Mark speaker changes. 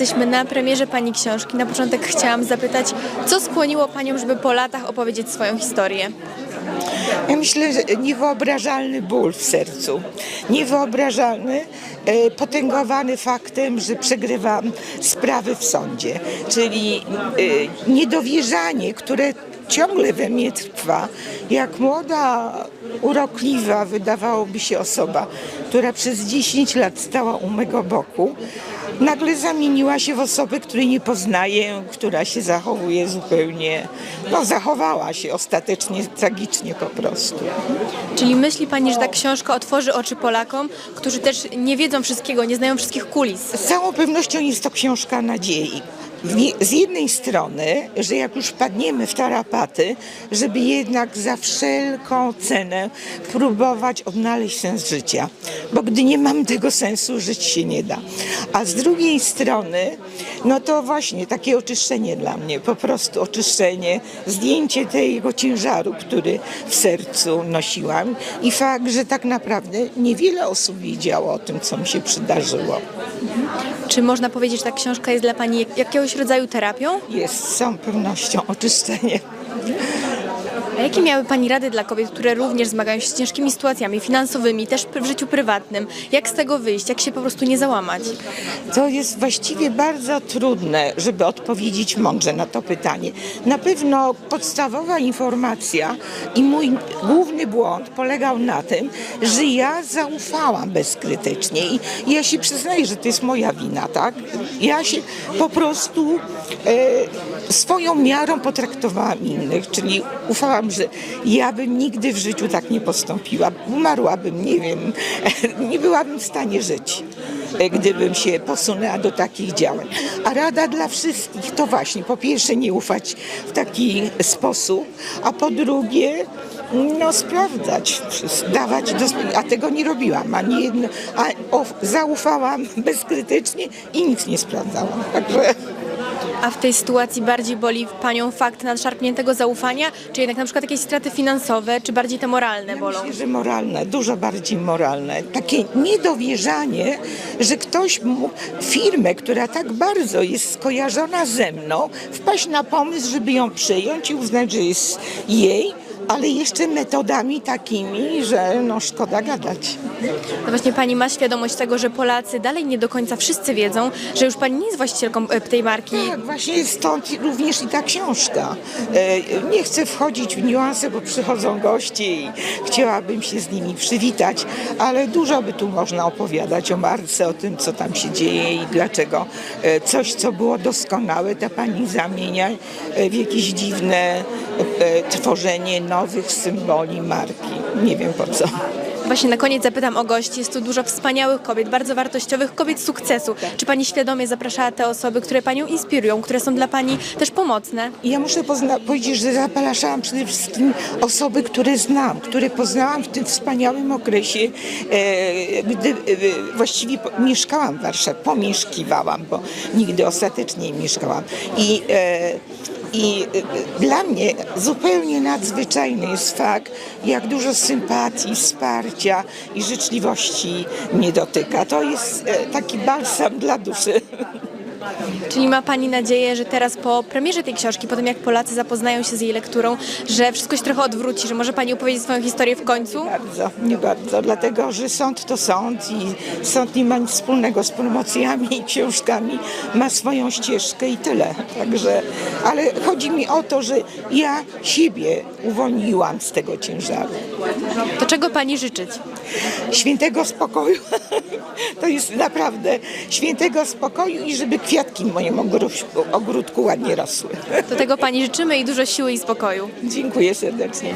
Speaker 1: jesteśmy na premierze Pani książki. Na początek chciałam zapytać, co skłoniło Panią, żeby po latach opowiedzieć swoją historię?
Speaker 2: Ja myślę, że niewyobrażalny ból w sercu. Niewyobrażalny, e, potęgowany faktem, że przegrywam sprawy w sądzie. Czyli e, niedowierzanie, które ciągle we mnie trwa. Jak młoda, urokliwa, wydawałoby się osoba, która przez 10 lat stała u mego boku, nagle zamieniła się w osobę, której nie poznaję, która się zachowuje zupełnie, no zachowała się ostatecznie tragicznie po prostu.
Speaker 1: Czyli myśli Pani, że ta książka otworzy oczy Polakom, którzy też nie wiedzą wszystkiego, nie znają wszystkich kulis?
Speaker 2: Z całą pewnością jest to książka nadziei. Z jednej strony, że jak już padniemy w tarapaty, żeby jednak za wszelką cenę próbować odnaleźć sens życia. Bo gdy nie mam tego sensu, żyć się nie da. A z drugiej strony, no to właśnie takie oczyszczenie dla mnie, po prostu oczyszczenie, zdjęcie tego ciężaru, który w sercu nosiłam i fakt, że tak naprawdę niewiele osób wiedziało o tym, co mi się przydarzyło.
Speaker 1: Czy można powiedzieć, że ta książka jest dla Pani jak- jakiegoś rodzaju terapią?
Speaker 2: Jest z całą pewnością oczyszczenie.
Speaker 1: A jakie miały Pani rady dla kobiet, które również zmagają się z ciężkimi sytuacjami finansowymi, też w życiu prywatnym? Jak z tego wyjść? Jak się po prostu nie załamać?
Speaker 2: To jest właściwie bardzo trudne, żeby odpowiedzieć mądrze na to pytanie. Na pewno podstawowa informacja i mój główny błąd polegał na tym, że ja zaufałam bezkrytycznie i ja się przyznaję, że to jest moja wina, tak? Ja się po prostu e, swoją miarą potraktowałam innych, czyli ufałam, że ja bym nigdy w życiu tak nie postąpiła. Umarłabym, nie wiem, nie byłabym w stanie żyć e, gdybym się posunęła do takich działań. A rada dla wszystkich to właśnie po pierwsze nie ufać w taki sposób, a po drugie no sprawdzać, dawać do, a tego nie robiłam, ani jedno, a o, zaufałam bezkrytycznie i nic nie sprawdzałam. Także
Speaker 1: A w tej sytuacji bardziej boli Panią fakt nadszarpniętego zaufania, czy jednak na przykład jakieś straty finansowe, czy bardziej te moralne bolą?
Speaker 2: Myślę, że moralne, dużo bardziej moralne. Takie niedowierzanie, że ktoś mógł firmę, która tak bardzo jest skojarzona ze mną, wpaść na pomysł, żeby ją przyjąć i uznać, że jest jej, ale jeszcze metodami takimi, że no szkoda gadać.
Speaker 1: No właśnie Pani ma świadomość tego, że Polacy dalej nie do końca wszyscy wiedzą, że już Pani nie jest właścicielką e, tej marki.
Speaker 2: Tak, właśnie stąd również i ta książka. E, Nie chcę wchodzić w niuanse, bo przychodzą goście i chciałabym się z nimi przywitać, ale dużo by tu można opowiadać o marce, o tym, co tam się dzieje i dlaczego e, coś, co było doskonałe, ta pani zamienia e, w jakieś dziwne e, tworzenie nowych symboli marki. Nie wiem po co.
Speaker 1: Właśnie na koniec zapytam o gości. Jest tu dużo wspaniałych kobiet, bardzo wartościowych, kobiet sukcesu. Czy Pani świadomie zapraszała te osoby, które Panią inspirują, które są dla Pani też pomocne?
Speaker 2: Ja muszę powiedzieć, że zapraszałam przede wszystkim osoby, które znam, które poznałam w tym wspaniałym okresie, e, gdy e, właściwie po- mieszkałam w Warszawie, pomieszkiwałam, bo nigdy ostatecznie nie mieszkałam. I, e, i e, dla mnie zupełnie nadzwyczajny jest fakt, jak dużo sympatii, wsparcia i życzliwości mnie dotyka. To jest e, taki balsam dla duszy.
Speaker 1: Czyli ma Pani nadzieję, że teraz po premierze tej książki, po tym jak Polacy zapoznają się z jej lekturą, że wszystko się trochę odwróci, że może Pani opowiedzieć swoją historię w końcu?
Speaker 2: Bardzo, nie bardzo, dlatego że sąd to sąd i sąd nie ma nic wspólnego z promocjami i książkami, ma swoją ścieżkę i tyle. Także, ale chodzi mi o to, że ja siebie uwolniłam z tego ciężaru.
Speaker 1: To czego Pani życzyć?
Speaker 2: Świętego spokoju, to jest naprawdę świętego spokoju i żeby kwiatki w moim ogródku, ogródku ładnie rosły.
Speaker 1: Do tego Pani życzymy i dużo siły i spokoju.
Speaker 2: Dziękuję serdecznie.